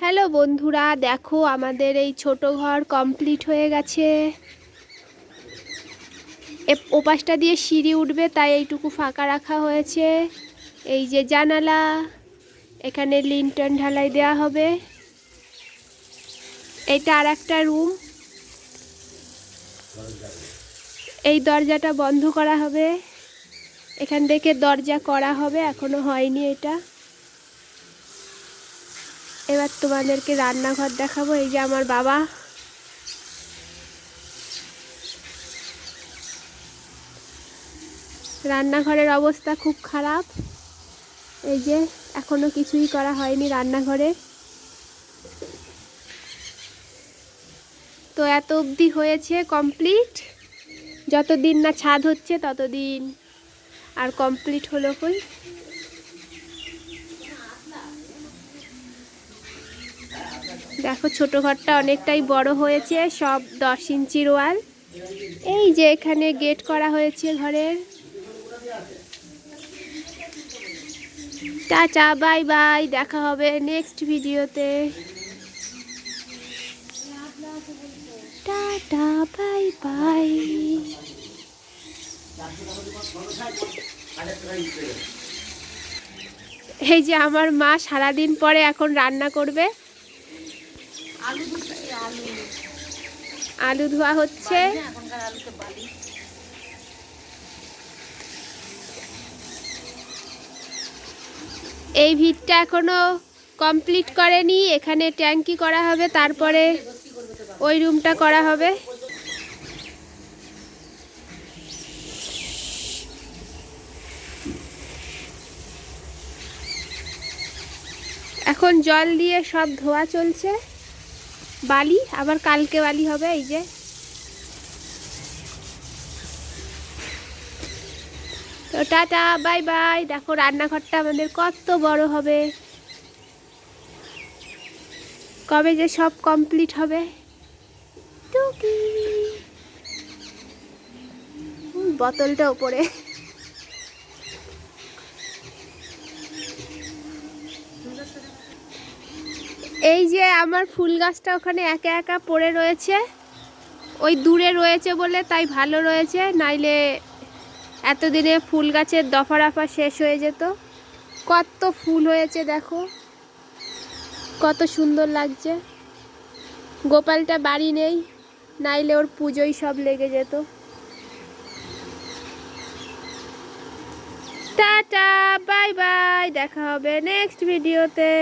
Hello বন্ধুরা, দেখো আমাদের এই ছোট ঘর কমপ্লিট হয়ে গেছে। ওপাশটা দিয়ে সিঁড়ি উঠবে, তাই এইটুকু ফাঁকা রাখা হয়েছে। এই যে জানালা, এখানে লিন্টন ঢালাই দেওয়া হবে। এটা আর একটা রুম এই দরজাটা বন্ধ করা হবে। এখান থেকে দরজা করা হবে, এখনও হয়নি এটা। এবার তোমাদেরকে রান্নাঘর দেখাবো, এই যে আমার বাবা। রান্নাঘরের অবস্থা খুব খারাপ। এই যে এখনও কিছুই করা হয়নি রান্নাঘরে। তো এত অবধি হয়েছে কমপ্লিট। যতদিন না ছাদ হচ্ছে ততদিন আর কমপ্লিট হলো কই? দেখো, ছোটো ঘরটা অনেকটাই বড় হয়েছে, সব দশ ইঞ্চির ওয়াল। এই যে এখানে গেট করা হয়েছে ঘরের। টাটা, বাই বাই, দেখা হবে নেক্সট ভিডিওতে টাটা, বাই বাই। এই যে আমার মা সারাদিন পরে এখন রান্না করবে। আলু ধোয়া হচ্ছে। এই ভিতটা এখনও কমপ্লিট করেনি এখানে ট্যাঙ্কি করা হবে তারপরে ওই রুমটা করা হবে। এখন জল দিয়ে সব ধোয়া চলছে। বালি, আবার কালকে বালি হবে, এই যে। তো টাটা, বাই বাই। দেখো, রান্নাঘরটা আমাদের কত বড় হবে। কবে যে সব কমপ্লিট হবে। বোতলটা ওপরে এই যে আমার ফুল গাছটা ওখানে একা একা পড়ে রয়েছে। ওই দূরে রয়েছে বলে তাই ভালো রয়েছে, নাইলে এতদিনে ফুল গাছের দফা রাফা শেষ হয়ে যেত। কত ফুল হয়েছে দেখো, কত সুন্দর লাগছে। গোপালটা বাড়ি নেই, নাইলে ওর পুজোই সব লেগে যেত। টাটা, বাই বাই, দেখা হবে নেক্সট ভিডিওতে